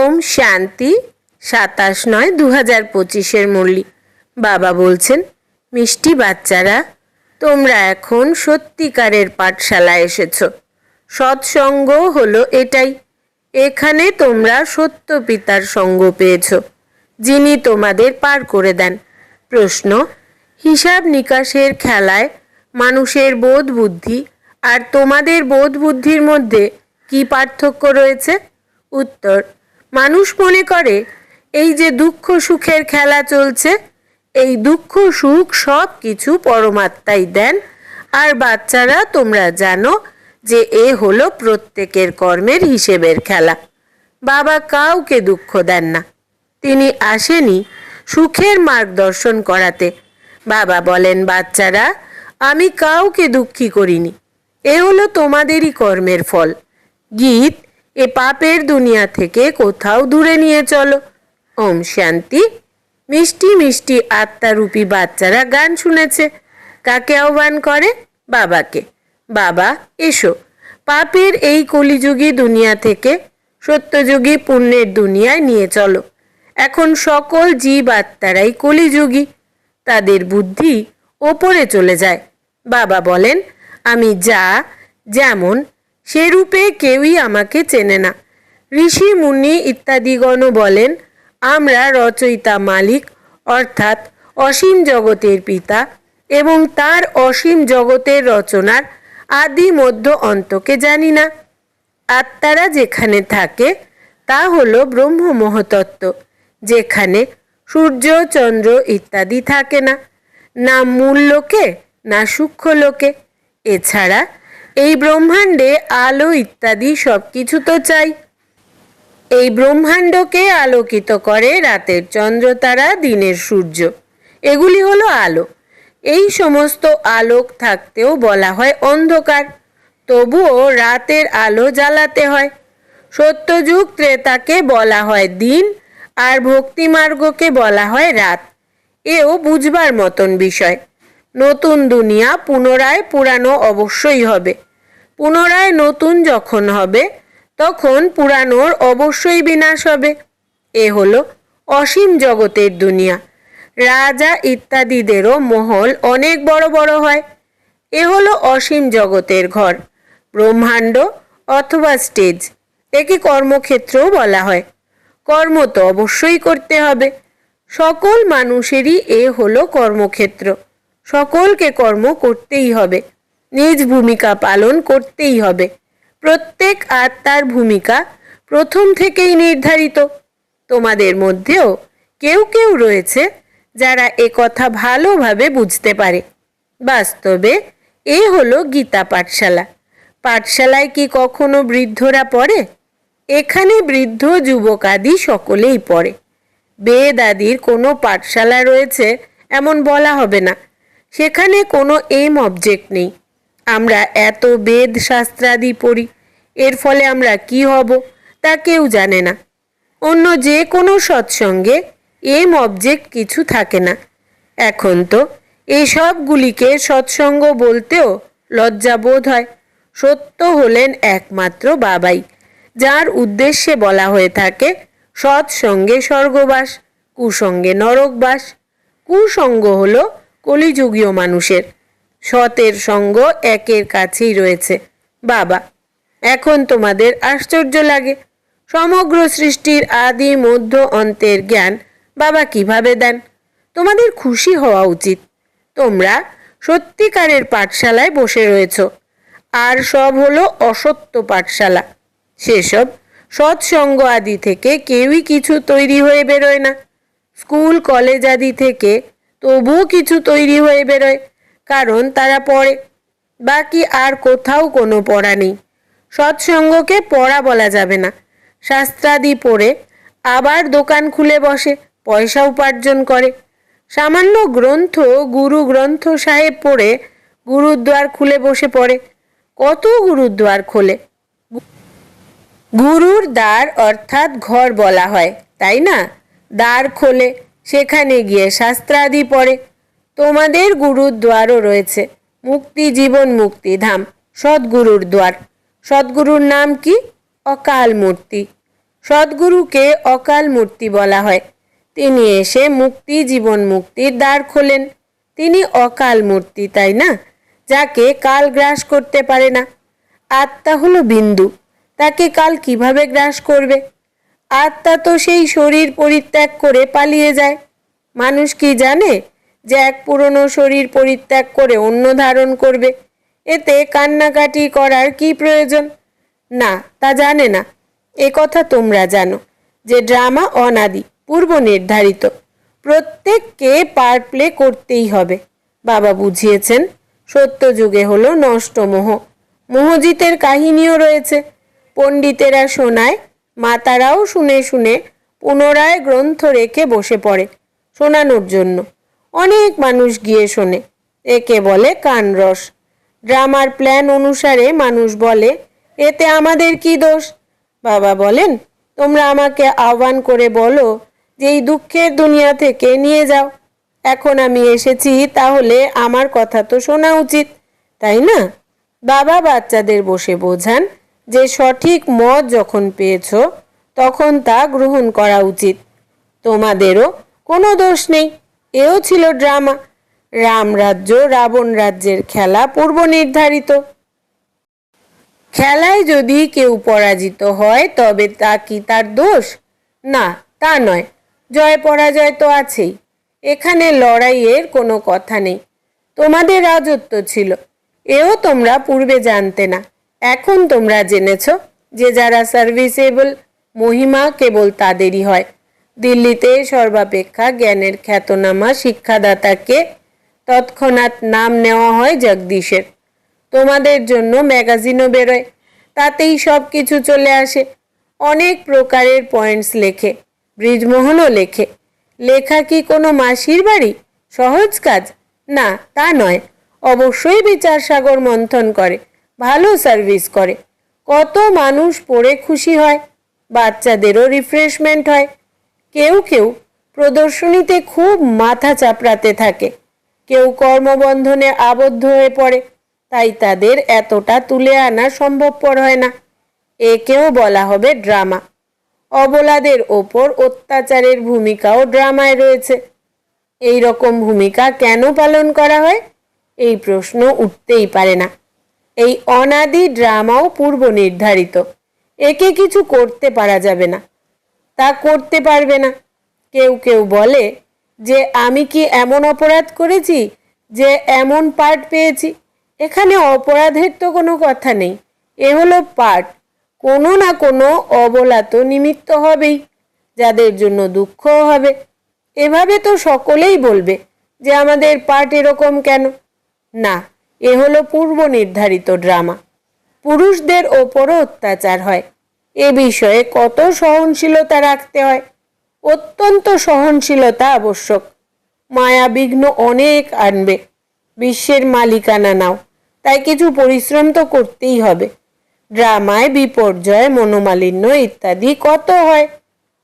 ওম শান্তি সাতাশ নয় দু হাজার পঁচিশের মুরলি। বাবা বলছেন, মিষ্টি বাচ্চারা, তোমরা এখন সত্যিকারের পাঠশালায় এসেছ। সৎসঙ্গ হলো এটাই। এখানে তোমরা সত্য পিতার সঙ্গ পেয়েছ, যিনি তোমাদের পার করে দেন। প্রশ্ন, হিসাব নিকাশের খেলায় মানুষের বোধ বুদ্ধি আর তোমাদের বোধ বুদ্ধির মধ্যে কি পার্থক্য রয়েছে? উত্তর মানুষ মনে করে, এই যে দুঃখ সুখের খেলা চলছে, এই দুঃখ সুখ সব কিছু পরমাত্মাই দেন। আর বাচ্চারা, তোমরা জানো যে এ হলো প্রত্যেকের কর্মের হিসেবের খেলা। বাবা কাউকে দুঃখ দেন না। তিনি আসেনি সুখের মার্গদর্শন করাতে। বাবা বলেন, বাচ্চারা, আমি কাউকে দুঃখী করিনি। এ হলো তোমাদেরই কর্মের ফল। গীত এ পাপের দুনিয়া থেকে কোথাও দূরে নিয়ে চলো। ওম শান্তি। মিষ্টি মিষ্টি আত্মারূপী বাচ্চারা গান শুনেছে। কাকে আহ্বান করে? বাবাকে। বাবা, এসো। পাপের এই কলিযুগী দুনিয়া থেকে সত্যযুগী পুণ্যের দুনিয়ায় নিয়ে চলো। এখন সকল জীব আত্মারাই কলিযুগী। তাদের বুদ্ধি ওপরে চলে যায়। বাবা বলেন, আমি যা, যেমন সে রূপে কেউই আমাকে চেনে না। ঋষি মুনি ইত্যাদিগণও বলেন, আমরা রচয়িতা মালিক, অর্থাৎ অসীম জগতের পিতা এবং তার অসীম জগতের রচনার আদি মধ্য অন্তকে জানি না। আত্মারা যেখানে থাকে, তা হল ব্রহ্ম মহতত্ত্ব যেখানে সূর্য, চন্দ্র ইত্যাদি থাকে না। না মূল লোকে, না সূক্ষ্ম লোকে। এছাড়া এই ব্রহ্মাণ্ডে আলো ইত্যাদি সব কিছু তো চাই। এই ব্রহ্মাণ্ডকে আলোকিত করে রাতের চন্দ্র, তারা, দিনের সূর্য। এগুলি হলো আলো। এই সমস্ত আলোক থাকতেও বলা হয় অন্ধকার। তবুও রাতের আলো জ্বালাতে হয়। সত্যযুগ ত্রেতাকে বলা হয় দিন আর ভক্তিমার্গকে বলা হয় রাত। এও বুঝবার মতন বিষয়। নতুন দুনিয়া পুনরায় পুরানো অবশ্যই হবে। পুনরায় নতুন যখন হবে, তখন পুরানোর অবশ্যই বিনাশ হবে। এ হলো অসীম জগতের দুনিয়া। রাজা ইত্যাদিদেরও মহল অনেক বড় বড় হয়। এ হলো অসীম জগতের ঘর, ব্রহ্মাণ্ড অথবা স্টেজ। একে কর্মক্ষেত্রও বলা হয়। কর্ম তো অবশ্যই করতে হবে। সকল মানুষেরই এ হলো কর্মক্ষেত্র। সকলকে কর্ম করতেই হবে। নিজ ভূমিকা পালন করতেই হবে। প্রত্যেক আত্মার ভূমিকা প্রথম থেকেই নির্ধারিত। তোমাদের মধ্যেও কেউ কেউ রয়েছে যারা এ কথা ভালোভাবে বুঝতে পারে। বাস্তবে এ হলো গীতা পাঠশালা। পাঠশালায় কি কখনো বৃদ্ধরা পড়ে? এখানে বৃদ্ধ, যুবক আদি সকলেই পড়ে। বেদ আদির কোনো পাঠশালা রয়েছে এমন বলা হবে না। সেখানে কোনো এম অবজেক্ট নেই। আমরা এত বেদ শাস্ত্রাদি পড়ি, এর ফলে আমরা কি হব তা কেউ জানে না। অন্য যে কোনো সৎসঙ্গে এম অবজেক্ট কিছু থাকে না। এখন তো এসবগুলিকে সৎসঙ্গ বলতেও লজ্জা বোধ হয়। সত্য হলেন একমাত্র বাবাই, যার উদ্দেশ্যে বলা হয়ে থাকে সৎসঙ্গে স্বর্গবাস, কুসঙ্গে নরকবাস। কুসঙ্গ হলো কলিযুগীয় মানুষের। সতের সঙ্গ একের কাছেই রয়েছে। বাবা, এখন তোমাদের আশ্চর্য লাগে। সমগ্র সৃষ্টির আদি মধ্য অন্তের জ্ঞান বাবা কীভাবে দেন? তোমাদের খুশি হওয়া উচিত। তোমরা সত্যিকারের পাঠশালায় বসে রয়েছ। আর সব হলো অসত্য পাঠশালা। সেসব সৎসঙ্গ আদি থেকে কেউই কিছু তৈরি হয়ে বেরোয় না। স্কুল, কলেজ আদি থেকে তবুও কিছু তৈরি হয়ে বেরোয়। কারণ তারা পড়ে। বাকি আর কোথাও কোনো পড়া নেই। সৎসঙ্গকে পড়া বলা যাবে না। শাস্ত্রাদি পড়ে, আবার দোকান খুলে বসে, পয়সা উপার্জন করে। সামান্য গ্রন্থ গুরু গ্রন্থ সাহেব পড়ে, গুরুদ্বার খুলে বসে পড়ে। কত গুরুদ্বার খোলে? গুরুর দ্বার অর্থাৎ ঘর বলা হয়, তাই না? দ্বার খোলে, সেখানে গিয়ে শাস্ত্রাদি পড়ে। তোমাদের গুরুর দ্বারও রয়েছে। মুক্তি জীবন মুক্তি ধাম, সদ্গুরুর দ্বার সদ্গুরুর নাম কি? অকাল মূর্তি। সদ্গুরুকে অকাল মূর্তি বলা হয়। তিনি এসে মুক্তি জীবন মুক্তির দ্বার খোলেন। তিনি অকাল মূর্তি, তাই না? যাকে কাল গ্রাস করতে পারে না। আত্মা হলো বিন্দু। তাকে কাল কীভাবে গ্রাস করবে? আত্মা তো সেই শরীর পরিত্যাগ করে পালিয়ে যায়। মানুষ কি জানে? যে এক পুরনো শরীর পরিত্যাগ করে অন্য ধারণ করবে। এতে কান্নাকাটি করার কি প্রয়োজন? না, তা জানে না। এ কথা তোমরা জানো যে ড্রামা অনাদি, পূর্ব নির্ধারিত। প্রত্যেককে পার্ট প্লে করতেই হবে। বাবা বুঝিয়েছেন, সত্য যুগে হলো নষ্ট মোহ। মোহজিতের কাহিনীও রয়েছে। পণ্ডিতেরা শোনায় মাতারাও শুনে শুনে পুনরায় গ্রন্থ রেখে বসে পড়ে শোনানোর জন্য। অনেক মানুষ গিয়ে শোনে। একে বলে কানরস। ড্রামার প্ল্যান অনুসারে মানুষ বলে, এতে আমাদের কি দোষ? বাবা বলেন, তোমরা আমাকে আহ্বান করে বলো যে এই দুঃখের দুনিয়া থেকে নিয়ে যাও। এখন আমি এসেছি, তাহলে আমার কথা তো শোনা উচিত, তাই না? বাবা বাচ্চাদের বসে বোঝান যে সঠিক মত যখন পেয়েছ, তখন তা গ্রহণ করা উচিত। তোমাদেরও কোনো দোষ নেই। এও ছিল ড্রামা। রামরাজ্য রাবণ রাজ্যের খেলা পূর্ব নির্ধারিত। খেলায় যদি কেউ পরাজিত হয়, তবে তা কি তার দোষ? না, তা নয়। জয় পরাজয় তো আছেই। এখানে লড়াইয়ের কোনো কথা নেই। তোমাদের রাজত্ব ছিল। এও তোমরা পূর্বে জানতে না। এখন তোমরা জেনেছ যে যারা সার্ভিসেবল, মহিমা কেবল তাদেরই হয়। দিল্লিতে সর্বাপেক্ষা জ্ঞানের খ্যাতনামা শিক্ষাদাতাকে তৎক্ষণাৎ নাম নেওয়া হয় জগদীশের। তোমাদের জন্য ম্যাগাজিনও বেরোয়, তাতেই সব কিছু চলে আসে। অনেক প্রকারের পয়েন্টস লেখে, ব্রিজমোহনও লেখে। লেখা কি কোনো মাসির বাড়ি? সহজ কাজ? না, তা নয়। অবশ্যই বিচার সাগর মন্থন করে, ভালো সার্ভিস করে। কত মানুষ পড়ে খুশি হয়, বাচ্চাদেরও রিফ্রেশমেন্ট হয়। কেউ কেউ প্রদর্শনীতে খুব মাথা চাপড়াতে থাকে। কেউ কর্মবন্ধনে আবদ্ধ হয়ে পড়ে, তাই তাদের এতটা তুলে আনা সম্ভবপর হয় না। একেও বলা হবে ড্রামা। অবলাদের ওপর অত্যাচারের ভূমিকাও ড্রামায় রয়েছে। এই রকম ভূমিকা কেন পালন করা হয়? এই প্রশ্ন উঠতেই পারে না। এই অনাদি ড্রামাও পূর্ব নির্ধারিত একে কিছু করতে পারা যাবে না। তা করতে পারবে না। কেউ কেউ বলে যে, আমি কি এমন অপরাধ করেছি যে এমন পার্ট পেয়েছি? এখানে অপরাধের তো কোনো কথা নেই। এ হলো পার্ট কোনো না কোনো অবলা তো নিমিত্ত হবেই, যাদের জন্য দুঃখও হবে। এভাবে তো সকলেই বলবে যে, আমাদের পার্ট এরকম কেন? না, এ হলো পূর্ব নির্ধারিত ড্রামা পুরুষদের ওপরও অত্যাচার হয়। এ বিষয়ে কত সহনশীলতা রাখতে হয়? অত্যন্ত সহনশীলতা আবশ্যক। মায়া বিঘ্ন অনেক আনবে। বিশ্বের মালিকানা নাও। তাই কিছু পরিশ্রম তো করতেই হবে। ড্রামায় বিপর্যয়, মনোমালিন্য ইত্যাদি কত হয়?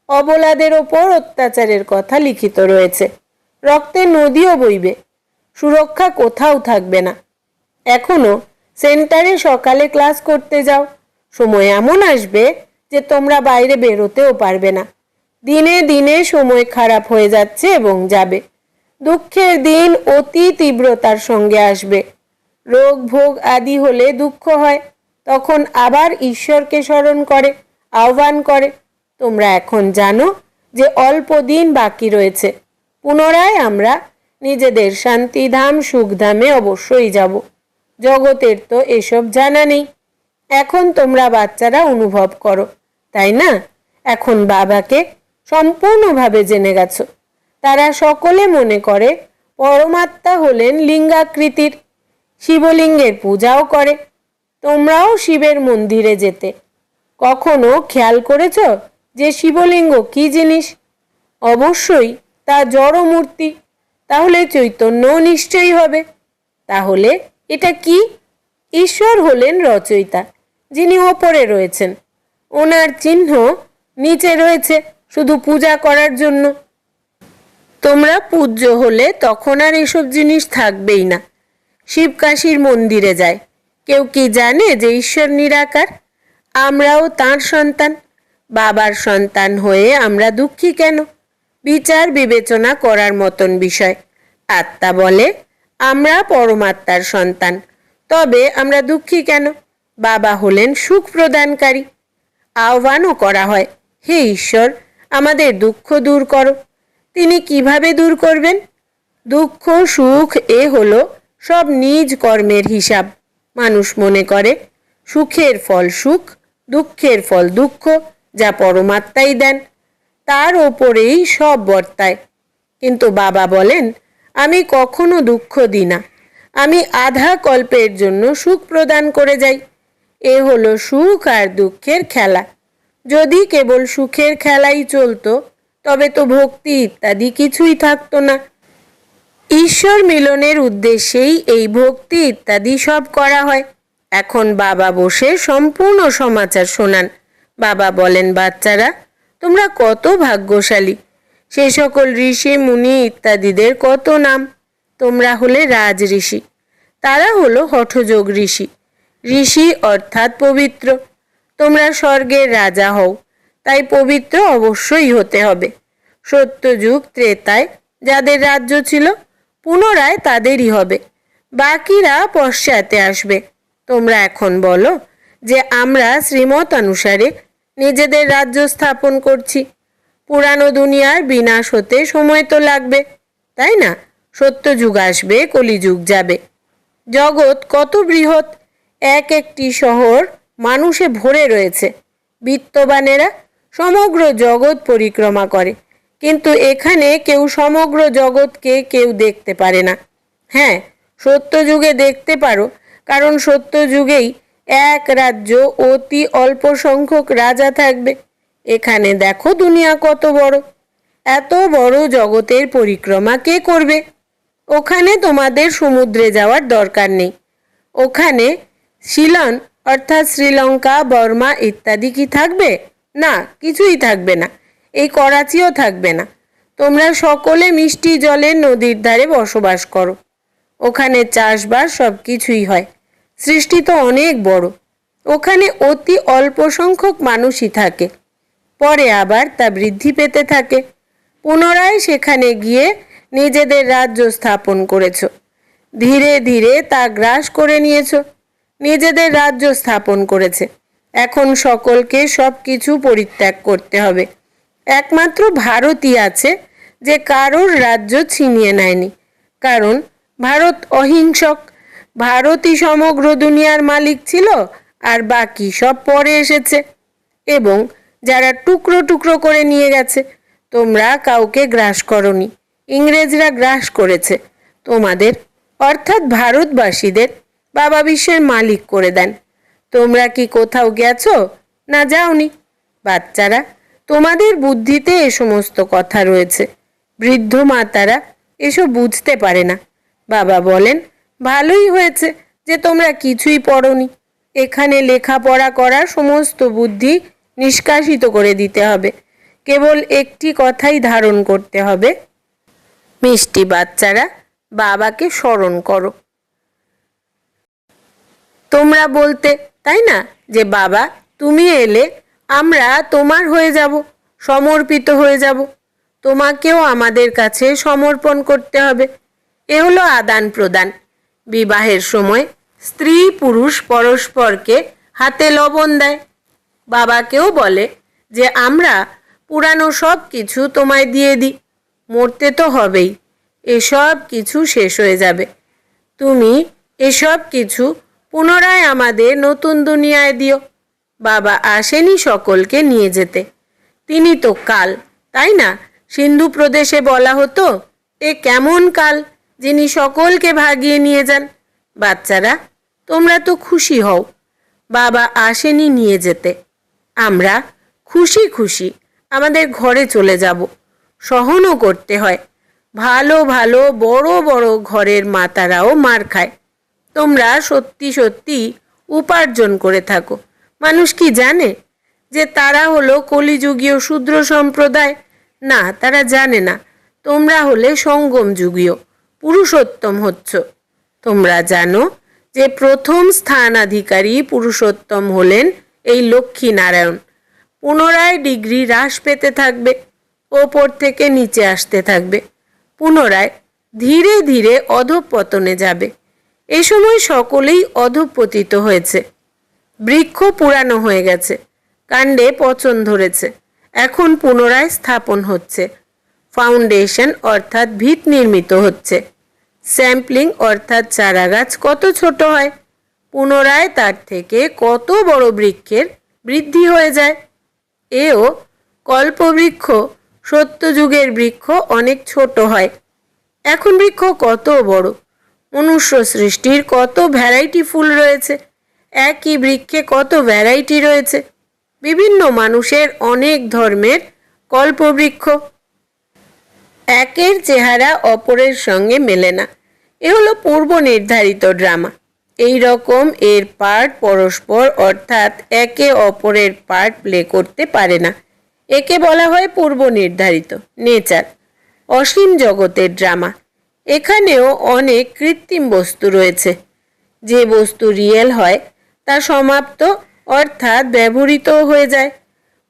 অবলাদের ওপর অত্যাচারের কথা লিখিত রয়েছে। রক্তে নদীও বইবে। সুরক্ষা কোথাও থাকবে না। এখনও সেন্টারে সকালে ক্লাস করতে যাও। সময় এমন আসবে যে তোমরা বাইরে বেরোতেও পারবে না। দিনে দিনে সময় খারাপ হয়ে যাচ্ছে এবং যাবে। দুঃখের দিন অতি তীব্রতার সঙ্গে আসবে। রোগ, ভোগ আদি হলে দুঃখ হয়। তখন আবার ঈশ্বরকে স্মরণ করে, আহ্বান করে। তোমরা এখন জানো যে অল্প দিন বাকি রয়েছে। পুনরায় আমরা নিজেদের শান্তিধাম, সুখধামে অবশ্যই যাব। জগতের তো এসব জানা নেই। এখন তোমরা বাচ্চারা অনুভব করো, তাই না? এখন বাবাকে সম্পূর্ণভাবে জেনে গেছো। তারা সকলে মনে করে, পরমাত্মা হলেন লিঙ্গাকৃতির। শিবলিঙ্গের পূজাও করে। তোমরাও শিবের মন্দিরে যেতে। কখনো খেয়াল করেছ যে শিবলিঙ্গ কি জিনিস? অবশ্যই তা জড় মূর্তি তাহলে চৈতন্যও নিশ্চয়ই হবে। তাহলে এটা কি? ঈশ্বর হলেন রচয়িতা। যিনি ওপরে রয়েছেন। ওনার চিহ্ন নিচে রয়েছে, শুধু পূজা করার জন্য। তোমরা পূজ্য হলে তখন আর এসব জিনিস থাকবেই না। শিবকাশীর মন্দিরে যায়। কেউ কি জানে যে ঈশ্বর নিরাকার? আমরাও তাঁর সন্তান। বাবার সন্তান হয়ে আমরা দুঃখী কেন? বিচার বিবেচনা করার মতন বিষয়। আত্মা বলে, আমরা পরমাত্মার সন্তান। তবে আমরা দুঃখী কেন? বাবা হলেন সুখ প্রদানকারী আহ্বানও করা হয়, হে ঈশ্বর, আমাদের দুঃখ দূর করো। তিনি কীভাবে দূর করবেন? দুঃখ, সুখ এ হলো সব নিজ কর্মের হিসাব। মানুষ মনে করে, সুখের ফল সুখ, দুঃখের ফল দুঃখ, যা পরমাত্মাই দেন। তার ওপরেই সব বর্তায়। কিন্তু বাবা বলেন, আমি কখনো দুঃখ দিই না। আমি আধা কল্পের জন্য সুখ প্রদান করে যাই। এ হলো সুখ আর দুঃখের খেলা। যদি কেবল সুখের খেলাই চলতো, তবে তো ভক্তি ইত্যাদি কিছুই থাকতো না। ঈশ্বর মিলনের উদ্দেশ্যেই এই ভক্তি ইত্যাদি সব করা হয়। এখন বাবা বসে সম্পূর্ণ সমাচার শোনান। বাবা বলেন, বাচ্চারা, তোমরা কত ভাগ্যশালী। সে সকল ঋষি, মুনি ইত্যাদিদের কত নাম। তোমরা হলে রাজ ঋষি, তারা হলো হঠযোগ ঋষি। ঋষি অর্থাৎ পবিত্র। তোমরা স্বর্গের রাজা হও, তাই পবিত্র অবশ্যই হতে হবে। সত্যযুগ ত্রেতায় যাদের রাজ্য ছিল, পুনরায় তাদেরই হবে। বাকিরা পশ্চাতে আসবে। তোমরা এখন বলো যে আমরা শ্রীমত অনুসারে নিজেদের রাজ্য স্থাপন করছি। পুরানো দুনিয়ার বিনাশ হতে সময় তো লাগবে, তাই না? সত্যযুগ আসবে, কলিযুগ যাবে। জগৎ কত বৃহৎ এক একটি শহর মানুষে ভরে রয়েছে। বিত্তবানেরা সমগ্র জগৎ পরিক্রমা করে। কিন্তু এখানে কেউ সমগ্র জগৎকে কেউ দেখতে পারে না। হ্যাঁ সত্যযুগে দেখতে পারো, কারণ সত্যযুগেই এক রাজ্য অতি অল্প সংখ্যক রাজা থাকবে। এখানে দেখো দুনিয়া কত বড়। এত বড় জগতের পরিক্রমা কে করবে? ওখানে তোমাদের সমুদ্রে যাওয়ার দরকার নেই। ওখানে শিলন, অর্থাৎ শ্রীলঙ্কা, বর্মা ইত্যাদি কি থাকবে? না, কিছুই থাকবে না। এই করাচিও থাকবে না। তোমরা সকলে মিষ্টি জলে নদীর ধারে বসবাস করো। ওখানে চাষবাস সব কিছুই হয়। সৃষ্টি তো অনেক বড়। ওখানে অতি অল্প সংখ্যক মানুষই থাকে। পরে আবার তা বৃদ্ধি পেতে থাকে। পুনরায় সেখানে গিয়ে নিজেদের রাজ্য স্থাপন করেছ। ধীরে ধীরে তা গ্রাস করে নিয়েছ। নিজেদের রাজ্য স্থাপন করেছে। এখন সকলকে সব কিছু পরিত্যাগ করতে হবে। একমাত্র ভারতই আছে যে কারোর রাজ্য ছিনিয়ে নেয়নি। কারণ ভারত অহিংসক, ভারতই সমগ্র দুনিয়ার মালিক ছিল আর বাকি সব পরে এসেছে। এবং যারা টুকরো টুকরো করে নিয়ে গেছে, তোমরা কাউকে গ্রাস করনি। ইংরেজরা গ্রাস করেছে। তোমাদের, অর্থাৎ ভারতবাসীদের বাবা বিশ্বের মালিক করে দেন। তোমরা কি কোথাও গেছো? না, যাওনি। বাচ্চারা, তোমাদের বুদ্ধিতে এ সমস্ত কথা রয়েছে। বৃদ্ধ মাতারা এসব বুঝতে পারে না। বাবা বলেন, ভালোই হয়েছে যে তোমরা কিছুই পড়নি। এখানে লেখাপড়া করা সমস্ত বুদ্ধি নিষ্কাশিত করে দিতে হবে। কেবল একটি কথাই ধারণ করতে হবে। মিষ্টি বাচ্চারা, বাবাকে স্মরণ করো। তোমরা বলতে, তাই না? যে বাবা, তুমি এলে আমরা তোমার হয়ে যাব, সমর্পিত হয়ে যাব। তোমাকেও আমাদের কাছে সমর্পণ করতে হবে। এ হলো আদান প্রদান। বিবাহের সময় স্ত্রী পুরুষ পরস্পরকে হাতে লবণ দেয়। বাবাকেও বলে যে, আমরা পুরানো সব কিছু তোমায় দিয়ে দিই। মরতে তো হবেই। এসব কিছু শেষ হয়ে যাবে। তুমি এসব কিছু পুনরায় আমাদের নতুন দুনিয়ায় দিও। বাবা আসেনি সকলকে নিয়ে যেতে। তিনি তো কাল, তাই না? সিন্ধু প্রদেশে বলা হতো, এ কেমন কাল, যিনি সকলকে ভাগিয়ে নিয়ে যান। বাচ্চারা, তোমরা তো খুশি হও। বাবা আসেনি নিয়ে যেতে। আমরা খুশি খুশি, আমাদের ঘরে চলে যাব। সহনও করতে হয়। ভালো ভালো, বড় বড় ঘরের মাতারাও মার খায়। তোমরা সত্যি সত্যি উপার্জন করে থাকো। মানুষ কি জানে যে তারা হলো কলিযুগীয় শূদ্র সম্প্রদায়? না, তারা জানে না। তোমরা হলে সঙ্গম যুগীয়, পুরুষোত্তম হচ্ছ। তোমরা জানো যে প্রথম স্থানাধিকারী পুরুষোত্তম হলেন এই লক্ষ্মী নারায়ণ পুনরায় ডিগ্রি হ্রাস পেতে থাকবে, ওপর থেকে নিচে আসতে থাকবে। পুনরায় ধীরে ধীরে অধঃপতনে যাবে। এ সময় সকলেই অধঃপতিত হয়েছে। বৃক্ষ পুরানো হয়ে গেছে, কাণ্ডে পচন ধরেছে, এখন পুনরায় স্থাপন হচ্ছে। ফাউন্ডেশন অর্থাৎ ভিত নির্মিত হচ্ছে। স্যাম্পলিং অর্থাৎ চারাগাছ কত ছোট হয়? পুনরায় তার থেকে কত বড় বৃক্ষের বৃদ্ধি হয়ে যায়? এও, কল্পবৃক্ষ, সত্যযুগের বৃক্ষ অনেক ছোট হয়। এখন বৃক্ষ কত বড়? মনুষ্য সৃষ্টির কত ভ্যারাইটি ফুল রয়েছে, একই বৃক্ষে কত ভ্যারাইটি রয়েছে। বিভিন্ন মানুষের অনেক ধর্মের কল্পবৃক্ষ। একের চেহারা অপরের সঙ্গে মেলে না। এ হলো পূর্ব নির্ধারিত ড্রামা। এই রকম এর পার্ট পরস্পর অর্থাৎ একে অপরের পার্ট প্লে করতে পারে না। একে বলা হয় পূর্ব নির্ধারিত নেচার অসীম জগতের ড্রামা। এখানেও অনেক কৃত্রিম বস্তু রয়েছে। যে বস্তু রিয়েল হয়, তা সমাপ্ত অর্থাৎ ব্যবহৃত হয়ে যায়।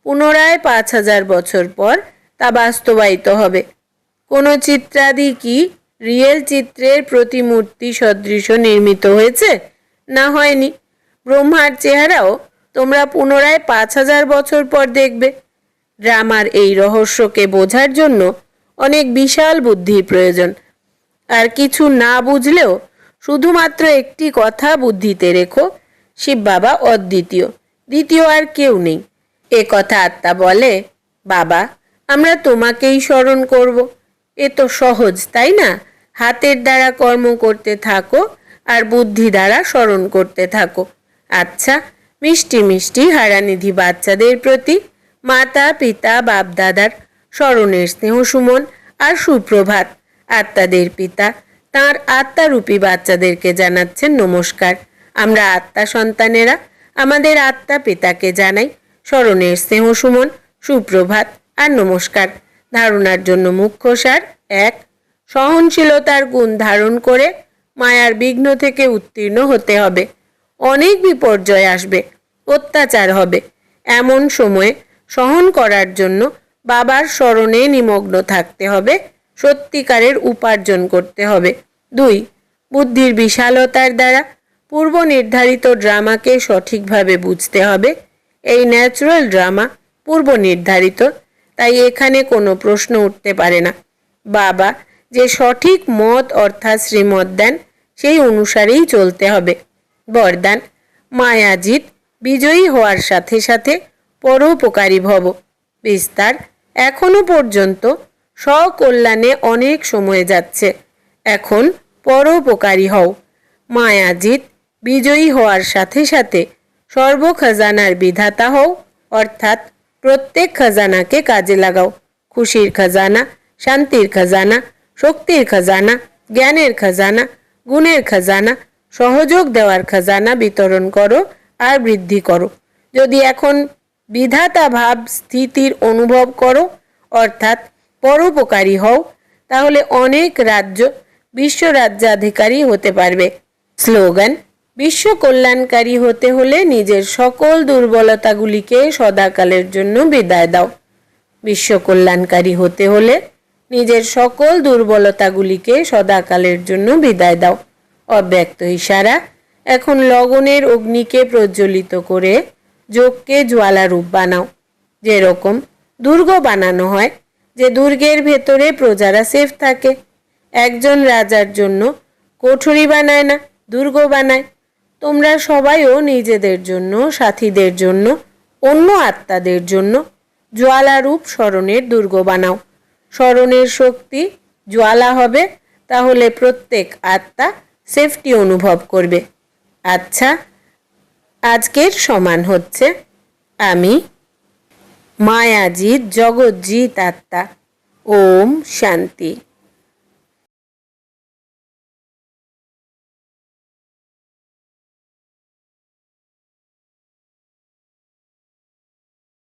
পুনরায় পাঁচ হাজার বছর পর তা বাস্তবায়িত হবে। কোনো চিত্রাদি কি রিয়েল চিত্রের প্রতিমূর্তি সদৃশ নির্মিত হয়েছে? না হয়নি। ব্রহ্মার চেহারাও তোমরা পুনরায় পাঁচ হাজার বছর পর দেখবে। ড্রামার এই রহস্যকে বোঝার জন্য অনেক বিশাল বুদ্ধির প্রয়োজন। আর কিছু না বুঝলেও শুধুমাত্র একটি কথা বুদ্ধিতে রেখো, শিব বাবা অদ্বিতীয়, দ্বিতীয় আর কেউ নেই। এ কথা আত্মা বলে, বাবা, আমরা তোমাকেই স্মরণ করব। এ তো সহজ, তাই না? হাতের দ্বারা কর্ম করতে থাকো আর বুদ্ধি দ্বারা স্মরণ করতে থাকো। আচ্ছা মিষ্টি মিষ্টি হারানিধি বাচ্চাদের প্রতি মাতা, পিতা বাপ দাদার স্মরণের স্নেহ সুমন আর সুপ্রভাত। আত্মাদের পিতা, তার আত্মারূপী বাচ্চাদেরকে জানাচ্ছেন নমস্কার। আমরা আত্মা সন্তানেরা, আমাদের আত্মা পিতাকে জানাই। স্মরণের স্নেহ সুমন, সুপ্রভাত আর নমস্কার। ধারণার জন্য মুখ্য সার এক, সহনশীলতার গুণ ধারণ করে মায়ার বিঘ্ন থেকে উত্তীর্ণ হতে হবে। অনেক বিপর্যয় আসবে, অত্যাচার হবে। এমন সময়ে সহন করার জন্য বাবার স্মরণে নিমগ্ন থাকতে হবে। সত্যিকারের উপার্জন করতে হবে। দুই, বুদ্ধির বিশালতার দ্বারা পূর্ব নির্ধারিত ড্রামাকে সঠিকভাবে বুঝতে হবে। এই ন্যাচুরাল ড্রামা পূর্ব নির্ধারিত তাই এখানে কোনো প্রশ্ন উঠতে পারে না। বাবা যে সঠিক মত অর্থাৎ শ্রীমত দেন, সেই অনুসারেই চলতে হবে। বরদান, মায়াজিৎ বিজয়ী হওয়ার সাথে সাথে পরোপকারী ভব। বিস্তার, এখনও পর্যন্ত স্বকল্যাণে অনেক সময় যাচ্ছে। এখন পরোপকারী হও। মায়াজিৎ বিজয়ী হওয়ার সাথে সাথে সর্বখাজানার বিধাতা হও, অর্থাৎ প্রত্যেক খাজানাকে কাজে লাগাও। খুশির খাজানা, শান্তির খাজানা, শক্তির খাজানা, জ্ঞানের খাজানা, গুণের খাজানা, সহযোগ দেওয়ার খাজানা বিতরণ করো আর বৃদ্ধি করো। যদি এখন বিধাতা ভাব, স্থিতির অনুভব করো, অর্থাৎ পরোপকারী হও, তাহলে অনেক রাজ্য বিশ্ব রাজ্যাধিকারী হতে পারবে। স্লোগান বিশ্ব কল্যাণকারী হতে হলে নিজের সকল দুর্বলতাগুলিকে সদাকালের জন্য বিদায় দাও। বিশ্ব কল্যাণকারী হতে হলে নিজের সকল দুর্বলতাগুলিকে সদাকালের জন্য বিদায় দাও। অব্যক্ত ইশারা, এখন লগনের অগ্নিকে প্রজ্বলিত করে যোগকে জ্বালারূপ বানাও। যেরকম দুর্গ বানানো হয় যে দুর্গের ভেতরে প্রজারা সেফ থাকে। একজন রাজার জন্য কোঠরি বানায় না, দুর্গ বানায়। তোমরা সবাইও নিজেদের জন্য, সাথীদের জন্য, অন্য আত্মাদের জন্য জ্বালারূপ স্মরণের দুর্গ বানাও। স্মরণের শক্তি জ্বালা হবে, তাহলে প্রত্যেক আত্মা সেফটি অনুভব করবে। আচ্ছা আজকের সমান হচ্ছে আমি মায়াজিৎ জগৎজিৎ আত্মা। ওম শান্তি।